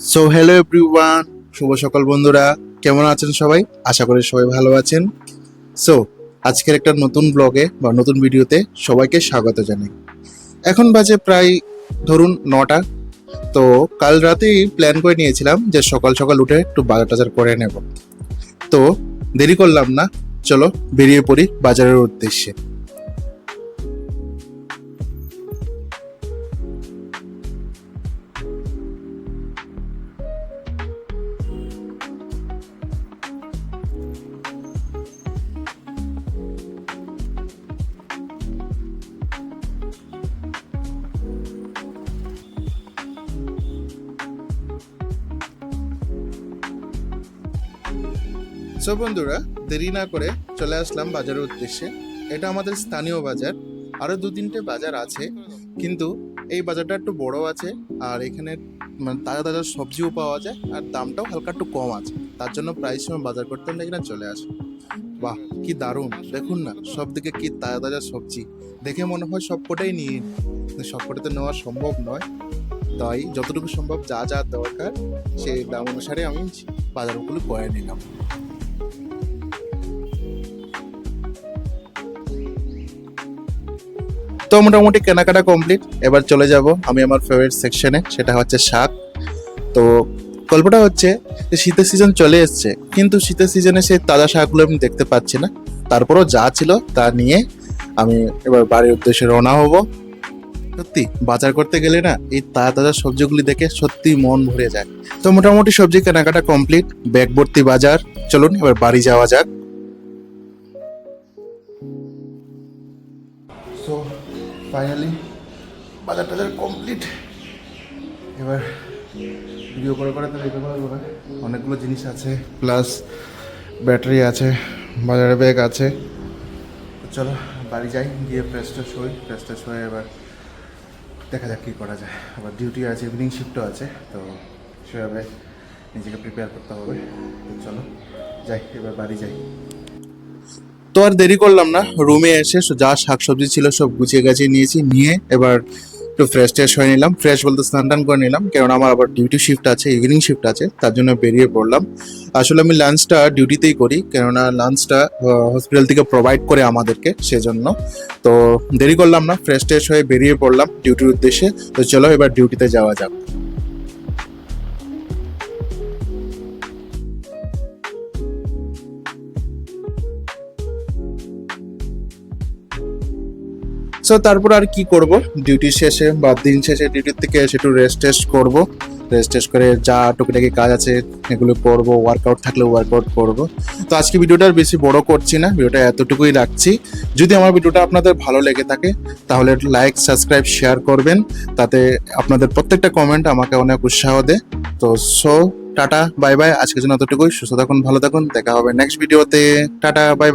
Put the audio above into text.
So hello everyone শুভ সকাল বন্ধুরা। কেমন আছেন সবাই? আশা করি সবাই ভালো আছেন। সো আজকের একটা নতুন ব্লগে বা নতুন ভিডিওতে সবাইকে স্বাগত জানাই। এখন বাজে প্রায়, ধরুন নটা। তো, কাল রাতেই প্ল্যান করে নিয়েছিলাম যে সকাল সকাল উঠে একটু বাজার টাজার করে নেব। তো, দেরি করলাম না। চলো বেরিয়ে পড়ি বাজারের উদ্দেশ্যে। সো বন্ধুরা, দেরি না করে চলে আসলাম বাজারের উদ্দেশ্যে। এটা আমাদের স্থানীয় বাজার। আরও দু তিনটে বাজার আছে, কিন্তু এই বাজারটা একটু বড় আছে, আর এখানে মানে তাজা তাজা সবজিও পাওয়া যায়, আর দামটাও হালকা একটু কম আছে। তার জন্য প্রায় সময় বাজার করতে আমরা এখানে চলে আসি। বাহ, কি দারুণ! দেখুন না সব দিকে কি তাজা তাজা সবজি। দেখে মনে হয় সবকটাই নিয়ে সবকটা তো নেওয়া সম্ভব নয়। তাই যতটুকু সম্ভব যা যা দরকার, সেই দাম অনুসারে আমি বাজারগুলো করে নিলাম। তো মোটামুটি কেনাকাটা কমপ্লিট এবার চলে যাব আমি আমার ফেভারিট সেকশনে সেটা হচ্ছে শাক। তো গল্পটা হচ্ছে যে শীতের সিজন চলে এসছে, কিন্তু শীতের সিজনে সেই তাজা শাকগুলো আমি দেখতে পাচ্ছি না। তারপরও যা ছিল তা নিয়ে আমি এবার বাড়ির উদ্দেশ্যে রওনা হব। সত্যি, বাজার করতে গেলে না এই তাজা তাজা সবজিগুলি দেখে সত্যি মন ভরে যায়। তো মোটামুটি সবজি কেনাকাটা কমপ্লিট ব্যাগ ভর্তি বাজার। চলুন এবার বাড়ি যাওয়া যাক। সো ফাইনালি বাজার টাজার কমপ্লিট এবার ভিডিও করে করে তো দেখতে পারব না। অনেকগুলো জিনিস আছে প্লাস ব্যাটারি আছে, বাজারে ব্যাগ আছে। চলো, বাড়ি যাই, গিয়ে ফ্রেশ ট্রেশ হই ফ্রেশ ট্রেশ এবার দেখা যাক কী করা যায়। আবার ডিউটি আছে ইভিনিং শিফটও আছে, তো সেভাবে নিজেকে প্রিপেয়ার করতে হবে। চলো, যাই, এবার বাড়ি যাই। তো আর দেরি করলাম না। রুমে এসে যা শাকসবজি ছিল সব গুছিয়ে গাছিয়ে নিয়েছি, নিয়ে এবার একটু ফ্রেশ ট্রেশ হয়ে নিলাম। ফ্রেশ বলতে স্নান টান করে নিলাম কারণ আমার আবার ডিউটি শিফট আছে ইভিনিং শিফট আছে, তার জন্য বেরিয়ে পড়লাম। আসলে আমি লাঞ্চটা ডিউটিতেই করি, কেননা লাঞ্চটা হসপিটাল থেকে প্রোভাইড করে আমাদেরকে সেজন্য। তো দেরি করলাম না ফ্রেশ ট্রেশ হয়ে বেরিয়ে পড়লাম ডিউটির উদ্দেশ্যে। তো চলো এবার ডিউটিতে যাওয়া যাক। সো তারপর আর কি করব? ডিউটি শেষে বা দিন শেষে ডিউটির থেকে এসে একটু রেস্ট টেস্ট করব। রেস্ট টেস্ট করে যা টুকিটাকি কাজ আছে এগুলো করব ওয়ার্কআউট থাকলে ওয়ার্কআউট করব। তো আজকে ভিডিওটা আর বেশি বড় করছি না, ভিডিওটা এতটুকুই রাখছি। যদি আমার ভিডিওটা আপনাদের ভালো লেগে থাকে, তাহলে লাইক সাবস্ক্রাইব শেয়ার করবেন। তাতে আপনাদের প্রত্যেকটা কমেন্ট আমাকে অনেক উৎসাহ দেয়। তো সো টাটা বাই বাই আজকের জন্য এতটুকুই। সুস্থ থাকুন, ভালো থাকুন। দেখা হবে নেক্সট ভিডিওতে টাটা বাই